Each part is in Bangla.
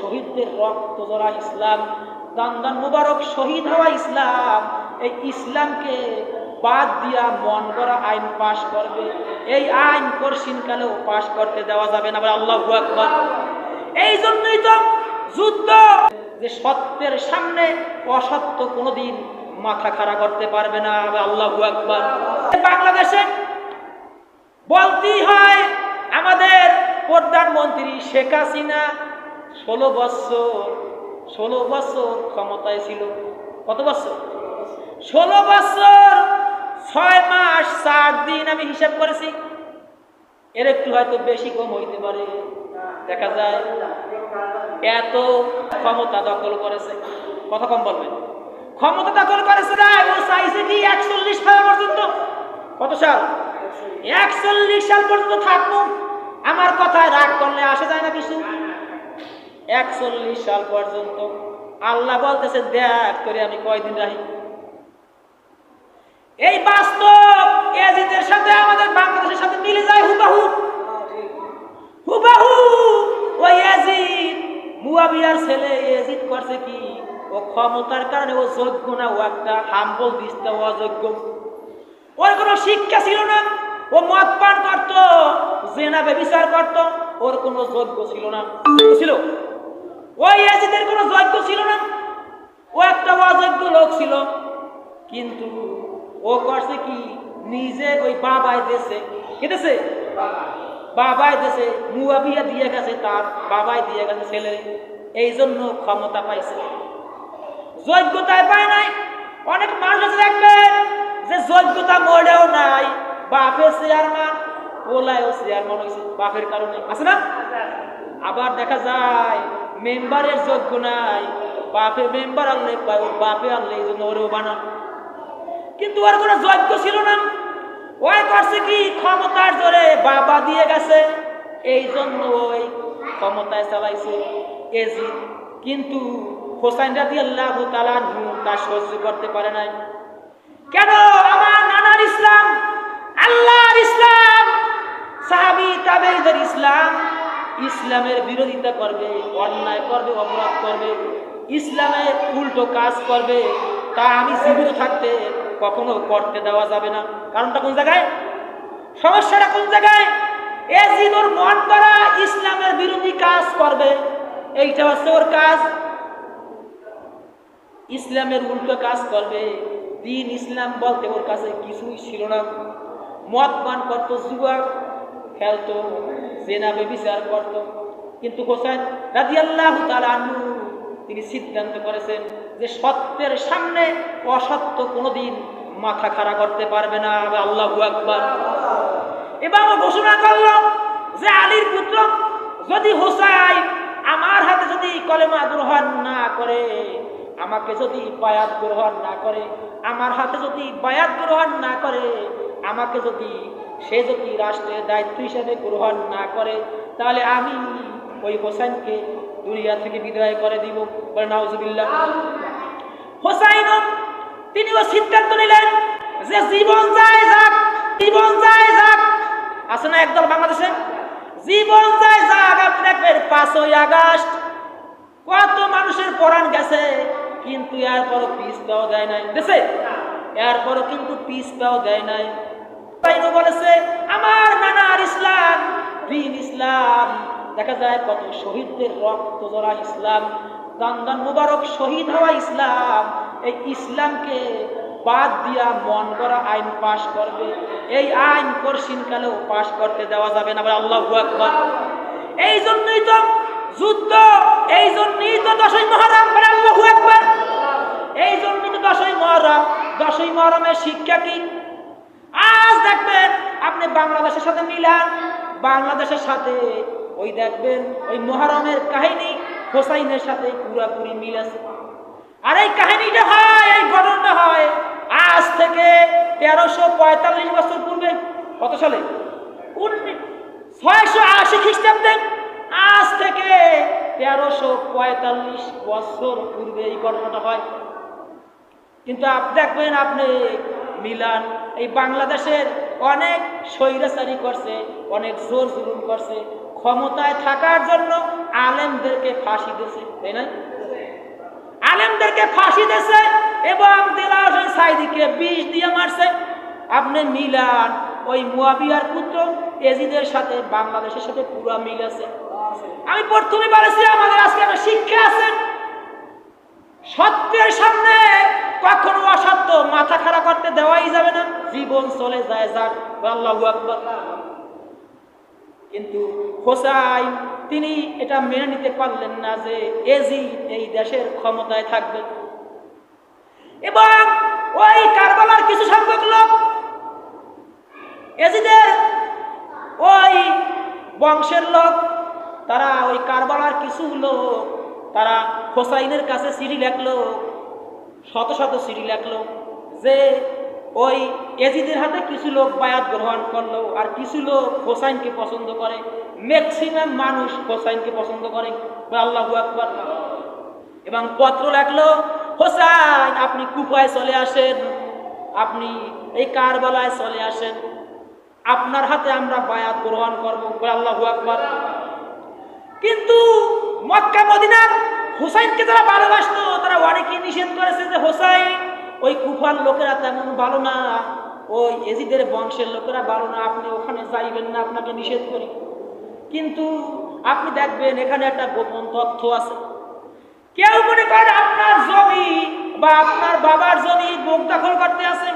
শহীদদের রক্ত জোড়া ইসলাম দান্দান মুবারক শহীদ হওয়া ইসলাম। এই ইসলামকে বাদ দিয়া মন করা আইন পাশ করবে। এই আইন কর্ষিনকালেও পাশ করতে দেওয়া যাবে না আল্লাহ এই জন্যই তো যুদ্ধ, যে সত্যের সামনে অসত্য কোনোদিন মাথা খাড়া করতে পারবে না আল্লাহ আকবর। বাংলাদেশে বলতেই হয়, আমাদের প্রধানমন্ত্রী শেখ হাসিনা ষোলো বছর ষোলো বছর ক্ষমতায় ছিল। কত বছর? ষোলো বছর, ছয় মাস চার দিন আমি হিসাব করেছি। এর একটু হয়তো বেশি কম হইতে পারে। দেখা যায়, এত ক্ষমতা দখল করেছে। কত কম বলবেন। ক্ষমতা দখল করেছে না চাইছে কি একচল্লিশ সাল পর্যন্ত? কত সাল? একচল্লিশ সাল পর্যন্ত থাকব আমার কথায় রাগ করলে আসে যায় না কিছু একচল্লিশ সাল পর্যন্ত। আল্লাহ বলতেছে, দেখ করে আমি কয়দিন রাহি এই বাস্তব এজিদের সাথে আমাদের বাংলাদেশের সাথে মিলে যায় হুবাহু। হুবাহু! ওই এজিদ, মুয়াবিয়ার ছেলে এজিদ করছে কি? ও ক্ষমতার কারণে ও যোগ্য না, ও একটা হাম্বল দিস্তা ও অযোগ্য। ওর কোনো শিক্ষা ছিল না, ও মদ পান করতো, জেনা ব্যবিচার করত, ওর কোনো যোগ্য ছিল না। ছিল? ওই এজিদের কোনো যোগ্য ছিল না। ও একটা অযোগ্য লোক ছিল। কিন্তু ও করছে কি? নিজে ওই বাবাই দেশে কেটেছে বাবাই দেশে মুয়াবিয়া দিয়ে গেছে তার বাবাই দিয়ে গেছে ছেলে। এই জন্য ক্ষমতা পাইছে। যোগ্যতায় পায় নাই। অনেক মানুষ দেখবেন যে যোগ্যতা মরেও নাই। বাপের চেয়ারম্যান ওলায়ও চেয়ারম্যান হয়েছে বাপের কারণে আছে না? আবার দেখা যায় মেম্বারের যোগ্য নাই। বাপে মেম্বার আনলে বাপে আনলে এই জন্য ওরেও বানান কিন্তু ওর কোনো যোগ্য ছিল না। ওই করছে কি? ক্ষমতার জোরে বাবা দিয়ে গেছে। এই জন্য ওই ক্ষমতায় চালাইছে এজি কিন্তু হোসাইন রাদি আল্লাহ তালা তা সহ্য করতে পারে নাই। কেন? আমার নানার ইসলামের বিরোধিতা করবে, অন্যায় করবে, অপরাধ করবে, ইসলামের উল্টো কাজ করবে, তা আমি জীবিত থাকতে কখনো করতে দেওয়া যাবে না। কারণটা কোন জায়গায়? সমস্যাটা কোন জায়গায়? এ মন করা ইসলামের বিরোধী কাজ করবে, এইটা হচ্ছে ওর কাজ। ইসলামের উল্টো কাজ করবে, দিন ইসলাম বলতে ওর কাছে কিছুই ছিল না। মদ পান করতো জুয়া খেলতো জেনাবে বিচার করত। কিন্তু হোসেন রাজি আল্লাহ তালু তিনি সিদ্ধান্ত করেছেন যে সত্যের সামনে অসত্য কোনোদিন মাথা খাড়া করতে পারবে না। আল্লাহ আকবার। এবার ঘোষণা করল যে আলীর পুত্র যদি হোসাই আমার হাতে যদি কলেমা গ্রহণ না করে, আমাকে যদি বায়াত গ্রহণ না করে, আমার হাতে যদি বায়াত গ্রহণ না করে, আমাকে যদি সে যদি রাষ্ট্রের দায়িত্ব হিসেবে গ্রহণ না করে, তাহলে আমি ওই হোসেনকে দুনিয়া থেকে বিদায় করে দিব। বলে নাউজুবিল্লাহ। হোসাইন তিনিও সিদ্ধান্ত নিলেন যে জীবন যায় যাক, জীবন যায় যাক। আছে না একদল বাংলাদেশে? জীবন যায় যাক, আপনি দেখবেন পাঁচই আগস্ট, কত মানুষের পরাণ গেছে, কিন্তু এরপরও পিস পাও দেয় নাই। দেশে এরপরও কিন্তু পিস পাও দেয় নাই। তাইনো বলেছে, আমার নানার ইসলাম, দিন ইসলাম। দেখা যায় কত শহীদদের রক্ত জড়া ইসলাম দান্দান মুবারক শহীদ হওয়া ইসলাম। এই ইসলামকে বাদ দিয়া মন করা আইন পাশ করবে। এই আইন কর্ষিনকালেও পাশ করতে দেওয়া যাবে না আল্লাহ এই জন্যই তো যুদ্ধ এই জন্যই তো দশই মহারাম আল্লাহ আকবর। এই জন্যই তো দশই মহরম। দশই মহরমের শিক্ষা কি? আজ দেখবেন আপনি বাংলাদেশের সাথে মিলান, বাংলাদেশের সাথে ওই দেখবেন ওই মহারমের কাহিনী হোসাইনের সাথে পুরাপুরি মিল আছে আর এই কাহিনীটা হয়, এই ঘটনাটা হয় আজ থেকে তেরোশো পঁয়তাল্লিশ বছর পূর্বে, কত সালে? ছয়শো আশি খ্রিস্টাব্দে আজ থেকে তেরোশো পঁয়তাল্লিশ বছর পূর্বে এই ঘটনাটা হয়। কিন্তু আপনি দেখবেন আপনি মিলান এই বাংলাদেশের অনেক স্বৈরাচারী করছে, অনেক জোর জুলুম করছে। ক্ষমতায় থাকার জন্য আলেমদেরকে ফাঁসি দিয়েছে, তাই না? আলেমদেরকে ফাঁসি দিয়েছে এবং হোসেন সাইদিকে বিষ দিয়ে মারছে। আপনি মিলান, ওই মুয়াবিয়ার পুত্র এজিদের সাথে বাংলাদেশের সাথে পুরো মিল আছে। আমি প্রথমে বলেছি, আমাদের আজকে একটা শিক্ষা আছে। সত্যের সামনে কখনো অসত্য, মাথা খারাপ করতে দেওয়াই যাবে না। জীবন চলে যায়, যাক, আল্লাহু কিন্তু হোসাইন, তিনি এটা মেনে নিতে পারলেন না যে এজি এই দেশের ক্ষমতায় থাকবে। এবং ওই কারবালার কিছু সংখ্যক লোক, এজিদের ওই বংশের লোক, তারা ওই কারবালার কিছু লোক, তারা হোসাইনের কাছে চিঠি লেখলো। শত শত চিঠি লেখলো যে ওই এজিদের হাতে কিছু লোক বায়াত গ্রহণ করল আর কিছু লোক হোসাইনকে পছন্দ করে। ম্যাক্সিমাম মানুষ হোসাইনকে পছন্দ করে। আল্লাহু এবং পত্র লেখলো, হোসাইন, আপনি কুপায় চলে আসেন। আপনি এই কারবালায় চলে আসেন। আপনার হাতে আমরা বায়াত গ্রহণ করব। আল্লাহু আকবার। কিন্তু মক্কা মদিনার হোসাইনকে যারা ভালোবাসতো, তারা অনেকেই নিষেধ করেছে যে হোসাইন, ওই কুফার লোকেরা তেমন ভালো না। ওই এজিদের বংশের লোকেরা ভালো না, আপনি ওখানে যাইবেন না, আপনাকে নিষেধ করি। কিন্তু আপনি দেখবেন এখানে একটা গোপন তথ্য আছে। কেউ মনে করেন আপনার জমি বা আপনার বাবার জমি বুক দখল করতে আছে?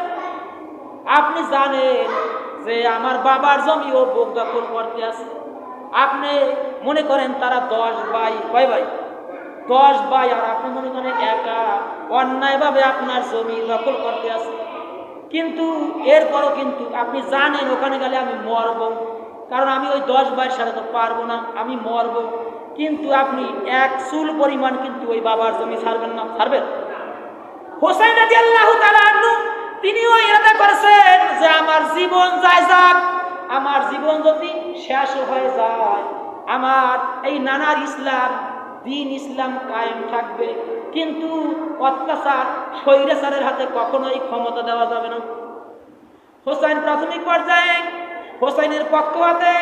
আপনি জানেন যে আমার বাবার জমি ও বুক দখল করতে আছে। আপনি মনে করেন তারা দশ ভাই, কয় ভাই? দশ ভাই আর আপনি মনে করেন একা, অন্যায়ভাবে আপনার জমি দখল করতে আছে। কিন্তু এরপরও কিন্তু আপনি জানেন ওখানে গেলে আমি মরব। কারণ আমি ওই দশ ভাইয়ের সাথে তো পারব না, আমি মরব। কিন্তু আপনি এক চুল পরিমাণ কিন্তু ওই বাবার জমি ছাড়বেন না। ছাড়বেন? আল্লাহ তিনিও ইরাদা করেছেন যে আমার জীবন যায় যাক, আমার জীবন যদি শেষ হয়ে যায়, আমার এই নানার ইসলাম দিন ইসলাম কায়েম থাকবে। কিন্তু অত্যাচার স্বৈরাচারের হাতে কখনোই ক্ষমতা দেওয়া যাবে না। হোসাইন প্রাথমিক পর্যায়ে, হোসাইনের পক্ষ হাতে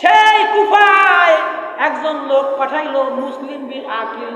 সেই কুফায় একজন লোক পাঠাইল মুসলিম বীর আকিল